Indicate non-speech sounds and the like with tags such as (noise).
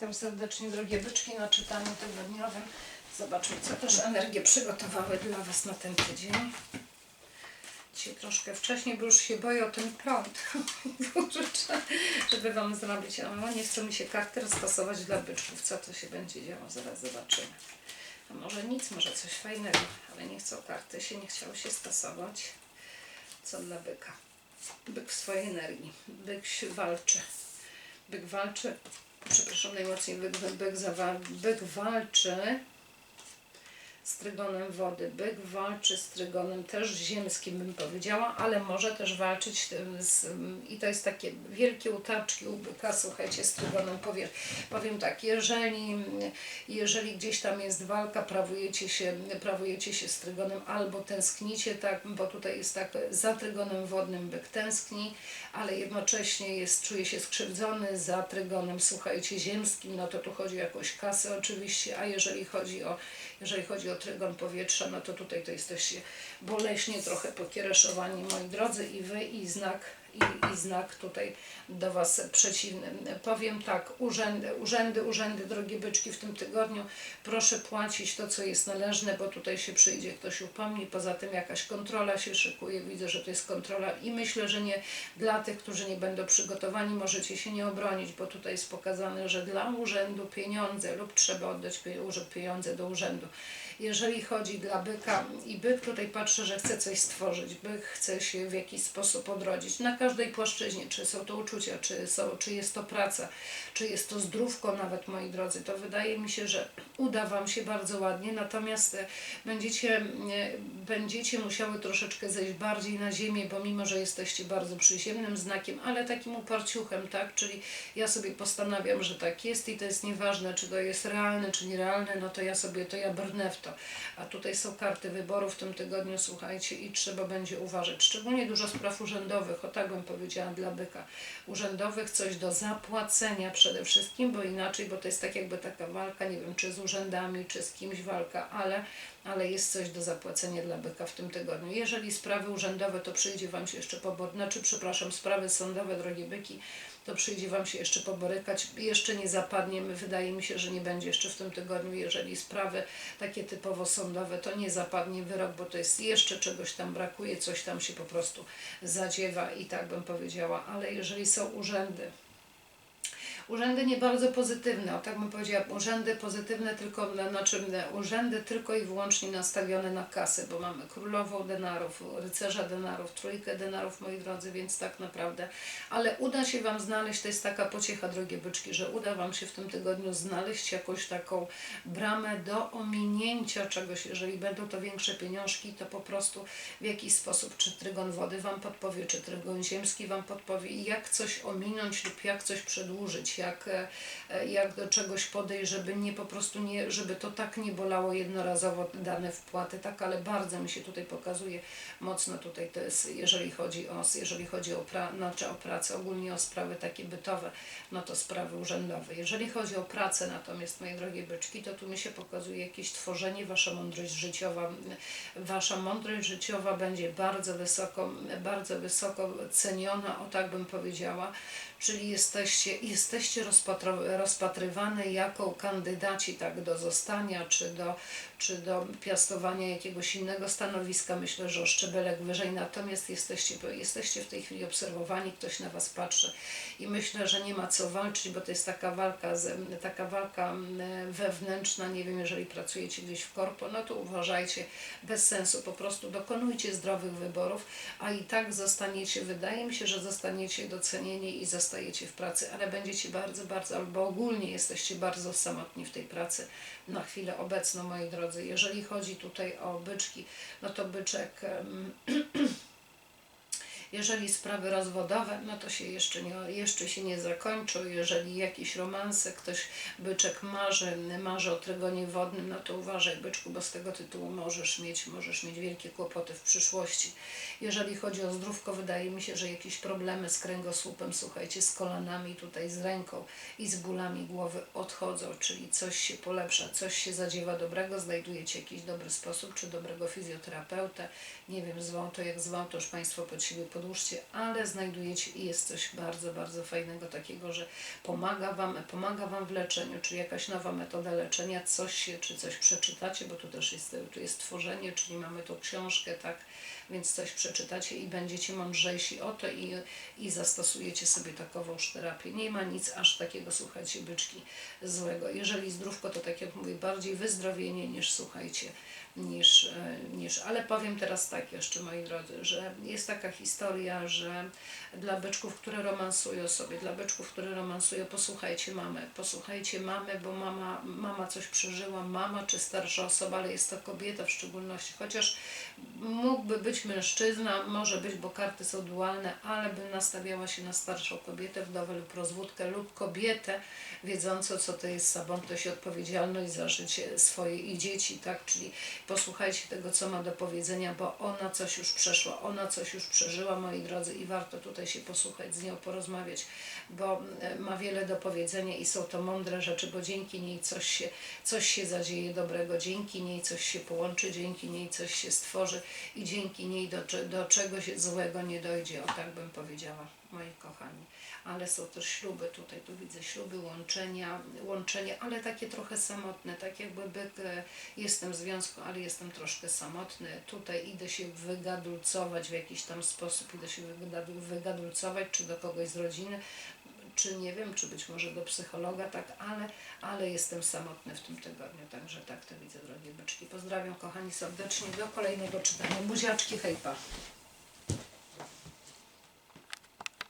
Witam serdecznie drogie byczki na czytaniu tygodniowym. Zobaczmy, co też energie przygotowały dla Was na ten tydzień. Dzisiaj troszkę wcześniej, bo już się boję o ten prąd, (laughs) żeby Wam zrobić. A nie chcą mi się karty rozstosować dla byczków. Co to się będzie działo? Zaraz zobaczymy. A może nic, może coś fajnego, ale nie chcą karty się, nie chciało się stosować. Co dla byka? Byk w swojej energii. Byk się walczy. Byk walczy, przepraszam najmocniej, byk, byk, zawa- byk walczy z trygonem wody. Byk walczy z trygonem też ziemskim, bym powiedziała, ale może też walczyć z, i to jest takie wielkie utarczki u byka, słuchajcie, z trygonem powie, powiem tak, jeżeli, jeżeli gdzieś tam jest walka, prawujecie się, prawujecie się z trygonem albo tęsknicie, tak, bo tutaj jest tak, za trygonem wodnym byk tęskni, ale jednocześnie jest, czuje się skrzywdzony za trygonem, słuchajcie, ziemskim, no to tu chodzi o jakąś kasę oczywiście, a jeżeli chodzi o, jeżeli chodzi o trygon powietrza, no to tutaj to jesteście boleśnie trochę pokiereszowani, moi drodzy, i wy, i znak, i, i znak tutaj do Was przeciwny. Powiem tak, urzędy, urzędy, urzędy, drogie byczki w tym tygodniu, proszę płacić to, co jest należne, bo tutaj się przyjdzie ktoś upomni, poza tym jakaś kontrola się szykuje, widzę, że to jest kontrola i myślę, że nie dla tych, którzy nie będą przygotowani, możecie się nie obronić, bo tutaj jest pokazane, że dla urzędu pieniądze lub trzeba oddać pie- pieniądze do urzędu. Jeżeli chodzi dla byka i byk tutaj patrzy, że chce coś stworzyć, byk chce się w jakiś sposób odrodzić. Na każdej płaszczyźnie, czy są to uczucia, czy, są, czy jest to praca, czy jest to zdrówko nawet, moi drodzy, to wydaje mi się, że uda Wam się bardzo ładnie, natomiast e, będziecie, e, będziecie musiały troszeczkę zejść bardziej na ziemię, bo mimo, że jesteście bardzo przyziemnym znakiem, ale takim uparciuchem, tak, czyli ja sobie postanawiam, że tak jest i to jest nieważne, czy to jest realne, czy nierealne, no to ja sobie, to ja brnę w to. A tutaj są karty wyboru w tym tygodniu, słuchajcie, i trzeba będzie uważać. Szczególnie dużo spraw urzędowych, o tak bym powiedziała dla byka. Urzędowych, coś do zapłacenia przede wszystkim, bo inaczej, bo to jest tak jakby taka walka, nie wiem, czy z urzędami, czy z kimś walka, ale, ale jest coś do zapłacenia dla byka w tym tygodniu. Jeżeli sprawy urzędowe, to przyjdzie Wam się jeszcze pobor... znaczy, przepraszam, sprawy sądowe, drogie byki, to przyjdzie Wam się jeszcze poborykać. Jeszcze nie zapadnie, wydaje mi się, że nie będzie jeszcze w tym tygodniu, jeżeli sprawy takie typowo sądowe, to nie zapadnie wyrok, bo to jest jeszcze czegoś tam brakuje, coś tam się po prostu zadziewa i tak bym powiedziała, ale jeżeli są urzędy, Urzędy nie bardzo pozytywne, o tak bym powiedziała, urzędy pozytywne tylko, na- znaczy urzędy tylko i wyłącznie nastawione na kasę, bo mamy królową denarów, rycerza denarów, trójkę denarów, moi drodzy, więc tak naprawdę, ale uda się Wam znaleźć, to jest taka pociecha, drogie byczki, że uda Wam się w tym tygodniu znaleźć jakąś taką bramę do ominięcia czegoś, jeżeli będą to większe pieniążki, to po prostu w jakiś sposób, czy trygon wody Wam podpowie, czy trygon ziemski Wam podpowie, jak coś ominąć lub jak coś przedłużyć, jak, e, jak do czegoś podejść, żeby nie po prostu nie, żeby to tak nie bolało jednorazowo dane wpłaty, tak, ale bardzo mi się tutaj pokazuje mocno tutaj to jest, jeżeli chodzi o, jeżeli chodzi o, pra, znaczy o pracę, ogólnie o sprawy takie bytowe, no to sprawy urzędowe. Jeżeli chodzi o pracę natomiast, moje drogie byczki, to tu mi się pokazuje jakieś tworzenie, wasza mądrość życiowa, wasza mądrość życiowa będzie bardzo wysoko, bardzo wysoko ceniona, o tak bym powiedziała, czyli jesteście, jesteście rozpatrywane jako kandydaci tak do zostania, czy do, czy do piastowania jakiegoś innego stanowiska, myślę, że o szczebelek wyżej, natomiast jesteście, jesteście w tej chwili obserwowani, ktoś na Was patrzy. I myślę, że nie ma co walczyć, bo to jest taka walka, taka walka mm, wewnętrzna, nie wiem, jeżeli pracujecie gdzieś w korpo, no to uważajcie, bez sensu, po prostu dokonujcie zdrowych wyborów, a i tak zostaniecie, wydaje mi się, że zostaniecie docenieni i zostajecie w pracy, ale będziecie bardzo, bardzo, albo ogólnie jesteście bardzo samotni w tej pracy na chwilę obecną, moi drodzy. Jeżeli chodzi tutaj o byczki, no to byczek... (clears throat) jeżeli sprawy rozwodowe, no to się jeszcze nie, jeszcze się nie zakończą. Jeżeli jakieś romanse, ktoś byczek marzy, marzy o trygonie wodnym, no to uważaj byczku, bo z tego tytułu możesz mieć, możesz mieć wielkie kłopoty w przyszłości. Jeżeli chodzi o zdrówko, wydaje mi się, że jakieś problemy z kręgosłupem, słuchajcie, z kolanami tutaj, z ręką i z bólami głowy odchodzą, czyli coś się polepsza, coś się zadziewa dobrego, znajdujecie jakiś dobry sposób, czy dobrego fizjoterapeutę, nie wiem, zwą to jak zwą, to już Państwo pod siebie podłóżcie, ale znajdujecie i jest coś bardzo, bardzo fajnego takiego, że pomaga Wam, pomaga Wam w leczeniu, czy jakaś nowa metoda leczenia, coś czy coś przeczytacie, bo tu też jest, tu jest tworzenie, czyli mamy tu książkę, tak, więc coś przeczytacie i będziecie mądrzejsi o to i, i zastosujecie sobie takową terapię. Nie ma nic aż takiego, słuchajcie, byczki, złego. Jeżeli zdrówko, to tak jak mówię, bardziej wyzdrowienie niż, słuchajcie, niż, e, niż, ale powiem teraz tak jeszcze, moi drodzy, że jest taka historia, że dla byczków, które romansują sobie, dla byczków, które romansują, posłuchajcie mamy, posłuchajcie mamy, bo mama, mama coś przeżyła, mama czy starsza osoba, ale jest to kobieta w szczególności, chociaż mógłby być mężczyzna, może być, bo karty są dualne, ale bym nastawiała się na starszą kobietę, wdowę lub rozwódkę lub kobietę, wiedzącą, co to jest samotność i odpowiedzialność za życie swoje i dzieci, tak, czyli posłuchajcie tego, co ma do powiedzenia, bo ona coś już przeszła, ona coś już przeżyła, moi drodzy, i warto tutaj się posłuchać, z nią porozmawiać, bo e, ma wiele do powiedzenia i są to mądre rzeczy, bo dzięki niej coś się, coś się zadzieje dobrego, dzięki niej coś się połączy, dzięki niej coś się stworzy i dzięki niej do, do czegoś złego nie dojdzie, o tak bym powiedziała, moi kochani. Ale są też śluby, tutaj tu widzę śluby, łączenia, łączenia, ale takie trochę samotne, tak jakby byk, e, jestem w związku, ale jestem troszkę samotny, tutaj idę się wygadulcować w jakiś tam sposób, idę się wygadu- wygadulcować, czy do kogoś z rodziny, czy nie wiem, czy być może do psychologa, tak, ale, ale jestem samotny w tym tygodniu, także tak to widzę, drogie byczki. Pozdrawiam kochani serdecznie, do kolejnego czytania. Buziaczki, hejpa.